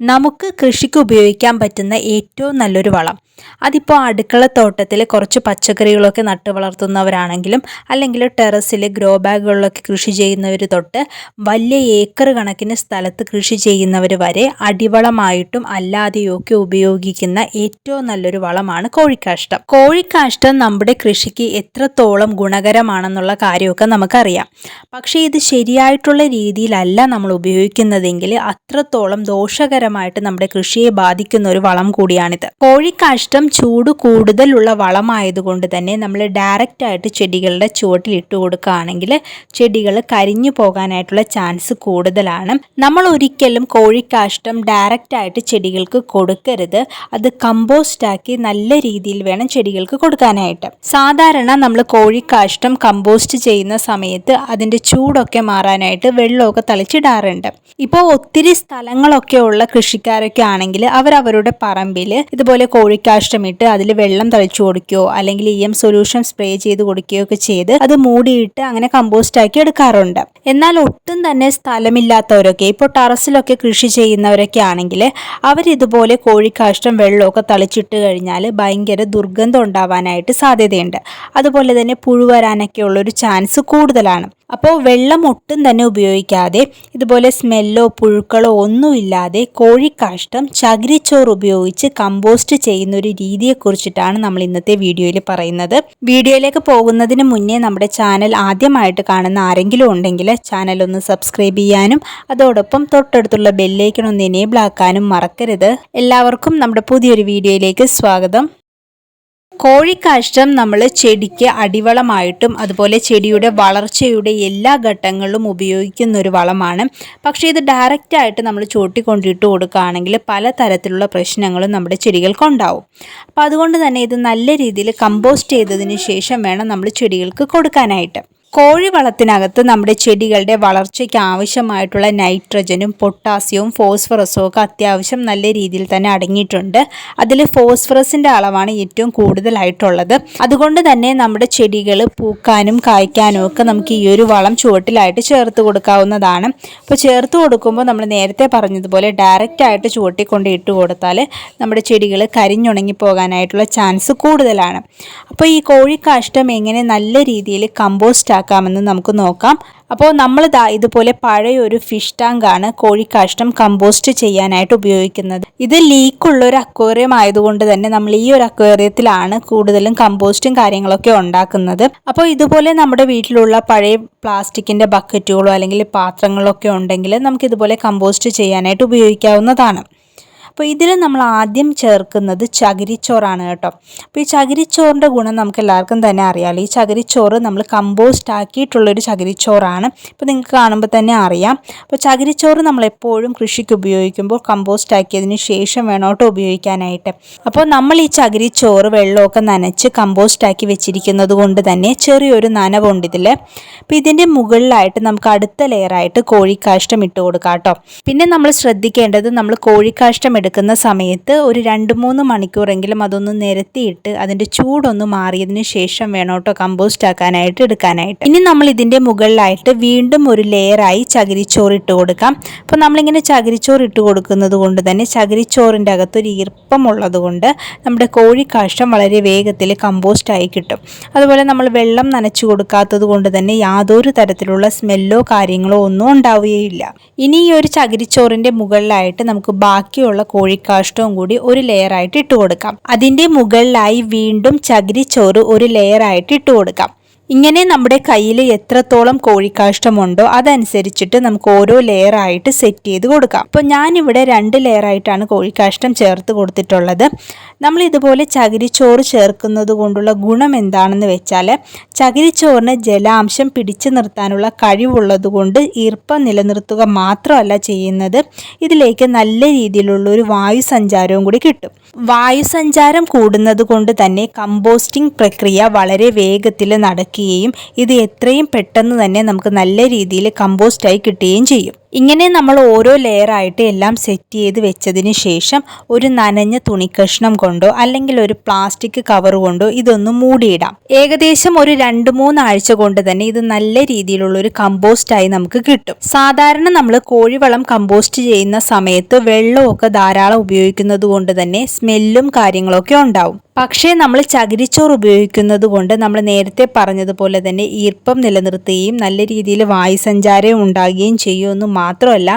നമുക്ക് കൃഷിക്ക് ഉപയോഗിക്കാൻ പറ്റുന്ന ഏറ്റവും നല്ലൊരു വളം. അതിപ്പോൾ അടുക്കള തോട്ടത്തിൽ കുറച്ച് പച്ചക്കറികളൊക്കെ നട്ട് വളർത്തുന്നവരാണെങ്കിലും അല്ലെങ്കിൽ ടെറസിൽ ഗ്രോ ബാഗുകളിലൊക്കെ കൃഷി ചെയ്യുന്നവർ തൊട്ട് വലിയ ഏക്കർ കണക്കിന് സ്ഥലത്ത് കൃഷി ചെയ്യുന്നവർ വരെ അടിവളമായിട്ടും അല്ലാതെയൊക്കെ ഉപയോഗിക്കുന്ന ഏറ്റവും നല്ലൊരു വളമാണ് കോഴിക്കാഷ്ടം. കോഴിക്കാഷ്ടം നമ്മുടെ കൃഷിക്ക് എത്രത്തോളം ഗുണകരമാണെന്നുള്ള കാര്യമൊക്കെ നമുക്കറിയാം. പക്ഷേ ഇത് ശരിയായിട്ടുള്ള രീതിയിലല്ല നമ്മൾ ഉപയോഗിക്കുന്നതെങ്കിൽ അത്രത്തോളം ദോഷകരമായിട്ട് നമ്മുടെ കൃഷിയെ ബാധിക്കുന്ന ഒരു വളം കൂടിയാണിത്. കോഴിക്കാഷ്ടം ചൂട് കൂടുതലുള്ള വളമായതുകൊണ്ട് തന്നെ നമ്മൾ ഡയറക്റ്റ് ആയിട്ട് ചെടികളുടെ ചുവട്ടിൽ ഇട്ട് കൊടുക്കുകയാണെങ്കിൽ ചെടികൾ കരിഞ്ഞു പോകാനായിട്ടുള്ള ചാൻസ് കൂടുതലാണ്. നമ്മൾ ഒരിക്കലും കോഴിക്കാഷ്ടം ഡയറക്റ്റ് ആയിട്ട് ചെടികൾക്ക് കൊടുക്കരുത്. അത് കമ്പോസ്റ്റ് ആക്കി നല്ല രീതിയിൽ വേണം ചെടികൾക്ക് കൊടുക്കാനായിട്ട്. സാധാരണ നമ്മൾ കോഴിക്കാഷ്ടം കമ്പോസ്റ്റ് ചെയ്യുന്ന സമയത്ത് അതിന്റെ ചൂടൊക്കെ മാറാനായിട്ട് വെള്ളമൊക്കെ തളിച്ചിടാറുണ്ട്. ഇപ്പോൾ ഒത്തിരി സ്ഥലങ്ങളൊക്കെ ഉള്ള കൃഷിക്കാരൊക്കെ ആണെങ്കിൽ അവർ അവരുടെ പറമ്പിൽ ഇതുപോലെ കോഴിക്കാഷ്ടം ഇട്ട് അതിൽ വെള്ളം തളിച്ചു കൊടുക്കുകയോ അല്ലെങ്കിൽ ഇ എം സൊല്യൂഷൻ സ്പ്രേ ചെയ്ത് കൊടുക്കുകയോ ഒക്കെ ചെയ്ത് അത് മൂടിയിട്ട് അങ്ങനെ കമ്പോസ്റ്റ് ആക്കി എടുക്കാറുണ്ട്. എന്നാൽ ഒട്ടും തന്നെ സ്ഥലമില്ലാത്തവരൊക്കെ ഇപ്പോൾ ടെറസിലൊക്കെ കൃഷി ചെയ്യുന്നവരൊക്കെ ആണെങ്കിൽ അവരിതുപോലെ കോഴിക്കാഷ്ടം വെള്ളമൊക്കെ തളിച്ചിട്ട് കഴിഞ്ഞാൽ ഭയങ്കര ദുർഗന്ധം ഉണ്ടാവാനായിട്ട് സാധ്യതയുണ്ട്. അതുപോലെ തന്നെ പുഴു വരാനൊക്കെ ഉള്ളൊരു ചാൻസ് കൂടുതലാണ്. അപ്പോൾ വെള്ളം ഒട്ടും തന്നെ ഉപയോഗിക്കാതെ ഇതുപോലെ സ്മെല്ലോ പുഴുക്കളോ ഒന്നുമില്ലാതെ കോഴിക്കാഷ്ടം ചകിരിച്ചോറ് ഉപയോഗിച്ച് കമ്പോസ്റ്റ് ചെയ്യുന്ന ഒരു രീതിയെക്കുറിച്ചിട്ടാണ് നമ്മൾ ഇന്നത്തെ വീഡിയോയിൽ പറയുന്നത്. വീഡിയോയിലേക്ക് പോകുന്നതിന് മുന്നേ നമ്മുടെ ചാനൽ ആദ്യമായിട്ട് കാണുന്ന ആരെങ്കിലും ഉണ്ടെങ്കിൽ ചാനൽ ഒന്ന് സബ്സ്ക്രൈബ് ചെയ്യാനും അതോടൊപ്പം തൊട്ടടുത്തുള്ള ബെല്ലേക്കൺ ഒന്ന് എനേബിൾ ആക്കാനും മറക്കരുത്. എല്ലാവർക്കും നമ്മുടെ പുതിയൊരു വീഡിയോയിലേക്ക് സ്വാഗതം. കോഴിക്കാഷ്ടം നമ്മൾ ചെടിക്ക് അടിവളമായിട്ടും അതുപോലെ ചെടിയുടെ വളർച്ചയുടെ എല്ലാ ഘട്ടങ്ങളിലും ഉപയോഗിക്കുന്ന ഒരു വളമാണ്. പക്ഷേ ഇത് ഡയറക്റ്റായിട്ട് നമ്മൾ ചൂട്ടിക്കൊണ്ടിട്ട് കൊടുക്കുകയാണെങ്കിൽ പല തരത്തിലുള്ള പ്രശ്നങ്ങളും നമ്മുടെ ചെടികൾക്കുണ്ടാവും അപ്പോൾ അതുകൊണ്ട് തന്നെ ഇത് നല്ല രീതിയിൽ കമ്പോസ്റ്റ് ചെയ്തതിന് ശേഷം വേണം നമ്മൾ ചെടികൾക്ക് കൊടുക്കാനായിട്ട്. കോഴി വളത്തിനകത്ത് നമ്മുടെ ചെടികളുടെ വളർച്ചയ്ക്ക് ആവശ്യമായിട്ടുള്ള നൈട്രജനും പൊട്ടാസ്യവും ഫോസ്ഫറസും ഒക്കെ അത്യാവശ്യം നല്ല രീതിയിൽ തന്നെ അടങ്ങിയിട്ടുണ്ട്. അതിൽ ഫോസ്ഫറസിന്റെ അളവാണ് ഏറ്റവും കൂടുതലായിട്ടുള്ളത്. അതുകൊണ്ട് തന്നെ നമ്മുടെ ചെടികൾ പൂക്കാനും കായ്ക്കാനും ഒക്കെ നമുക്ക് ഈ ഒരു വളം ചുവട്ടിലായിട്ട് ചേർത്ത് കൊടുക്കാവുന്നതാണ്. അപ്പോൾ ചേർത്ത് കൊടുക്കുമ്പോൾ നമ്മൾ നേരത്തെ പറഞ്ഞതുപോലെ ഡയറക്റ്റ് ആയിട്ട് ചുവട്ടിൽ കൊണ്ട് ഇട്ട് കൊടുത്താൽ നമ്മുടെ ചെടികൾ കരിഞ്ഞുണങ്ങി പോകാനായിട്ടുള്ള ചാൻസ് കൂടുതലാണ്. അപ്പോൾ ഈ കോഴിക്കാഷ്ടം എങ്ങനെ നല്ല രീതിയിൽ കമ്പോസ്റ്റ് ആക്കാമെന്ന് നമുക്ക് നോക്കാം. അപ്പോൾ നമ്മൾ ദാ ഇതുപോലെ പഴയ ഒരു ഫിഷ് ടാങ്കാണ് കോഴിക്കാഷ്ടം കമ്പോസ്റ്റ് ചെയ്യാനായിട്ട് ഉപയോഗിക്കുന്നത്. ഇത് ലീക്കുള്ള ഒരു അക്വേറിയം ആയതുകൊണ്ട് തന്നെ നമ്മൾ ഈ ഒരു അക്വേറിയത്തിലാണ് കൂടുതലും കമ്പോസ്റ്റും കാര്യങ്ങളൊക്കെ ഉണ്ടാക്കുന്നത്. അപ്പോൾ ഇതുപോലെ നമ്മുടെ വീട്ടിലുള്ള പഴയ പ്ലാസ്റ്റിക്കിന്റെ ബക്കറ്റുകളോ അല്ലെങ്കിൽ പാത്രങ്ങളോ ഒക്കെ ഉണ്ടെങ്കിൽ നമുക്ക് ഇതുപോലെ കമ്പോസ്റ്റ് ചെയ്യാനായിട്ട് ഉപയോഗിക്കാവുന്നതാണ്. അപ്പോൾ ഇതിൽ നമ്മൾ ആദ്യം ചേർക്കുന്നത് ചകിരിച്ചോറാണ് കേട്ടോ. അപ്പോൾ ഈ ചകിരിച്ചോറിന്റെ ഗുണം നമുക്ക് എല്ലാവർക്കും തന്നെ അറിയാമല്ലോ ഈ ചകിരിച്ചോറ് നമ്മൾ കമ്പോസ്റ്റ് ആക്കിയിട്ടുള്ളൊരു ചകിരിച്ചോറാണ്. ഇപ്പോൾ നിങ്ങൾക്ക് കാണുമ്പോൾ തന്നെ അറിയാം. അപ്പോൾ ചകിരിച്ചോറ് നമ്മൾ എപ്പോഴും കൃഷിക്ക് ഉപയോഗിക്കുമ്പോൾ കമ്പോസ്റ്റ് ആക്കിയതിന് ശേഷം വേണം കേട്ടോ ഉപയോഗിക്കാനായിട്ട്. അപ്പോൾ നമ്മൾ ഈ ചകിരിച്ചോറ് വെള്ളമൊക്കെ നനച്ച് കമ്പോസ്റ്റ് ആക്കി വെച്ചിരിക്കുന്നത് കൊണ്ട് തന്നെ ചെറിയൊരു നനവുണ്ട് ഇതിൽ അപ്പോൾ ഇതിന്റെ മുകളിലായിട്ട് നമുക്ക് അടുത്ത ലെയറായിട്ട് കോഴിക്കാഷ്ടം ഇട്ട് കൊടുക്കാം കേട്ടോ. പിന്നെ നമ്മൾ ശ്രദ്ധിക്കേണ്ടത് നമ്മൾ കോഴിക്കാഷ്ടം എടുക്കുന്ന സമയത്ത് ഒരു രണ്ട് മൂന്ന് മണിക്കൂറെങ്കിലും അതൊന്ന് നിരത്തിയിട്ട് അതിന്റെ ചൂടൊന്ന് മാറിയതിന് ശേഷം വേണം കേട്ടോ കമ്പോസ്റ്റ് ആക്കാനായിട്ട് എടുക്കാനായിട്ട്. ഇനി നമ്മൾ ഇതിന്റെ മുകളിലായിട്ട് വീണ്ടും ഒരു ലെയറായി ചകിരിച്ചോറ് ഇട്ട് കൊടുക്കാം. അപ്പോൾ നമ്മളിങ്ങനെ ചകിരിച്ചോറ് ഇട്ട് കൊടുക്കുന്നത് കൊണ്ട് തന്നെ ചകിരിച്ചോറിന്റെ അകത്തൊരു ഈർപ്പമുള്ളത് കൊണ്ട് നമ്മുടെ കോഴിക്കാഷ്ടം വളരെ വേഗത്തിൽ കമ്പോസ്റ്റായി കിട്ടും. അതുപോലെ നമ്മൾ വെള്ളം നനച്ചു കൊടുക്കാത്തത് കൊണ്ട് തന്നെ യാതൊരു തരത്തിലുള്ള സ്മെല്ലോ കാര്യങ്ങളോ ഒന്നും ഉണ്ടാവുകയില്ല. ഇനി ഈ ഒരു ചകിരിച്ചോറിന്റെ മുകളിലായിട്ട് നമുക്ക് ബാക്കിയുള്ള കോഴിക്കാഷ്ടവും കൂടി ഒരു ലെയറായിട്ട് ഇട്ട് കൊടുക്കാം അതിന്റെ മുകളിലായി വീണ്ടും ചകിരിച്ചോറ് ഒരു ലെയറായിട്ട് ഇട്ട് കൊടുക്കാം ഇങ്ങനെ നമ്മുടെ കയ്യിൽ എത്രത്തോളം കോഴിക്കാഷ്ടമുണ്ടോ അതനുസരിച്ചിട്ട് നമുക്ക് ഓരോ ലെയർ ആയിട്ട് സെറ്റ് ചെയ്ത് കൊടുക്കാം. അപ്പോൾ ഞാനിവിടെ രണ്ട് ലെയർ ആയിട്ടാണ് കോഴിക്കാഷ്ടം ചേർത്ത് കൊടുത്തിട്ടുള്ളത്. നമ്മൾ ഇതുപോലെ ചകിരിച്ചോറ് ചേർക്കുന്നത് കൊണ്ടുള്ള ഗുണം എന്താണെന്ന് വെച്ചാൽ ചകിരിച്ചോറിന് ജലാംശം പിടിച്ചു നിർത്താനുള്ള കഴിവുള്ളത് കൊണ്ട് ഈർപ്പം നിലനിർത്തുക മാത്രമല്ല ചെയ്യുന്നത്. ഇതിലേക്ക് നല്ല രീതിയിലുള്ള ഒരു വായു സഞ്ചാരവും കൂടി കിട്ടും. വായുസഞ്ചാരം കൂടുന്നത് കൊണ്ട് തന്നെ കമ്പോസ്റ്റിംഗ് പ്രക്രിയ വളരെ വേഗത്തിൽ നടക്കുകയും ഇത് എത്രയും പെട്ടെന്ന് തന്നെ നമുക്ക് നല്ല രീതിയിൽ കമ്പോസ്റ്റായി കിട്ടുകയും ചെയ്യും. ഇങ്ങനെ നമ്മൾ ഓരോ ലെയറായിട്ട് എല്ലാം സെറ്റ് ചെയ്ത് വെച്ചതിന് ശേഷം ഒരു നനഞ്ഞ തുണിക്കഷ്ണം കൊണ്ടോ അല്ലെങ്കിൽ ഒരു പ്ലാസ്റ്റിക് കവർ കൊണ്ടോ ഇതൊന്ന് മൂടിയിടാം. ഏകദേശം ഒരു രണ്ട് മൂന്നാഴ്ച കൊണ്ട് തന്നെ ഇത് നല്ല രീതിയിലുള്ള ഒരു കമ്പോസ്റ്റായി നമുക്ക് കിട്ടും. സാധാരണ നമ്മൾ കോഴിവളം കമ്പോസ്റ്റ് ചെയ്യുന്ന സമയത്ത് വെള്ളമൊക്കെ ധാരാളം ഉപയോഗിക്കുന്നത് കൊണ്ട് തന്നെ സ്മെല്ലും കാര്യങ്ങളൊക്കെ ഉണ്ടാവും. പക്ഷേ നമ്മൾ ചകിരിച്ചോറ് ഉപയോഗിക്കുന്നത് കൊണ്ട് നമ്മൾ നേരത്തെ പറഞ്ഞതുപോലെ തന്നെ ഈർപ്പം നിലനിർത്തുകയും നല്ല രീതിയിൽ വായുസഞ്ചാരം ഉണ്ടാകുകയും ചെയ്യുമെന്ന് മാത്രമല്ല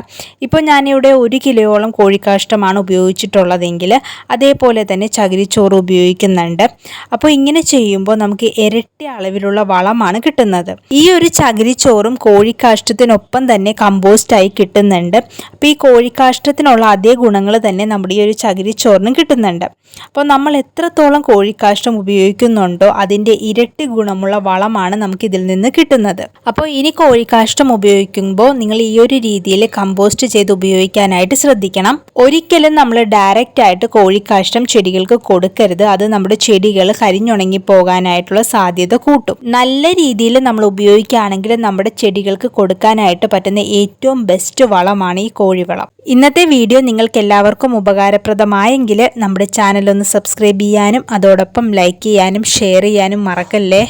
ഇപ്പോൾ ഞാനിവിടെ ഒരു കിലോയോളം കോഴിക്കാഷ്ടമാണ് ഉപയോഗിച്ചിട്ടുള്ളതെങ്കിൽ അതേപോലെ തന്നെ ചകിരിച്ചോറ് ഉപയോഗിക്കുന്നുണ്ട്. അപ്പോൾ ഇങ്ങനെ ചെയ്യുമ്പോൾ നമുക്ക് ഇരട്ടി അളവിലുള്ള വളമാണ് കിട്ടുന്നത്. ഈ ഒരു ചകിരിച്ചോറും കോഴിക്കാഷ്ടത്തിനൊപ്പം തന്നെ കമ്പോസ്റ്റായി കിട്ടുന്നുണ്ട്. അപ്പോൾ ഈ കോഴിക്കാഷ്ടത്തിനുള്ള അതേ ഗുണങ്ങൾ തന്നെ നമ്മുടെ ഈ ഒരു ചകിരിച്ചോറിനും കിട്ടുന്നുണ്ട്. അപ്പോൾ നമ്മൾ എത്രത്തോളം കോഴിക്കാഷ്ടം ഉപയോഗിക്കുന്നുണ്ടോ അതിന്റെ ഇരട്ടി ഗുണമുള്ള വളമാണ് നമുക്ക് ഇതിൽ നിന്ന് കിട്ടുന്നത്. അപ്പോൾ ഇനി കോഴിക്കാഷ്ടം ഉപയോഗിക്കുമ്പോൾ നിങ്ങൾ ഈ ഒരു രീതിയിൽ കമ്പോസ്റ്റ് ചെയ്ത് ഉപയോഗിക്കാനായിട്ട് ശ്രദ്ധിക്കണം. ഒരിക്കലും നമ്മൾ ഡയറക്റ്റ് ആയിട്ട് കോഴിക്കാഷ്ടം ചെടികൾക്ക് കൊടുക്കരുത്. അത് നമ്മുടെ ചെടികൾ കരിഞ്ഞുണങ്ങി പോകാനായിട്ടുള്ള സാധ്യത കൂട്ടും. നല്ല രീതിയിൽ നമ്മൾ ഉപയോഗിക്കുകയാണെങ്കിൽ നമ്മുടെ ചെടികൾക്ക് കൊടുക്കാനായിട്ട് പറ്റുന്ന ഏറ്റവും ബെസ്റ്റ് വളമാണ് ഈ കോഴിവളം. ഇന്നത്തെ വീഡിയോ നിങ്ങൾക്ക് എല്ലാവർക്കും ഉപകാരപ്രദമായെങ്കിൽ നമ്മുടെ ചാനൽ ഒന്ന് സബ്സ്ക്രൈബ് ചെയ്യാനും അതോടൊപ്പം ലൈക്ക് ചെയ്യാനും ഷെയർ ചെയ്യാനും മറക്കല്ലേ?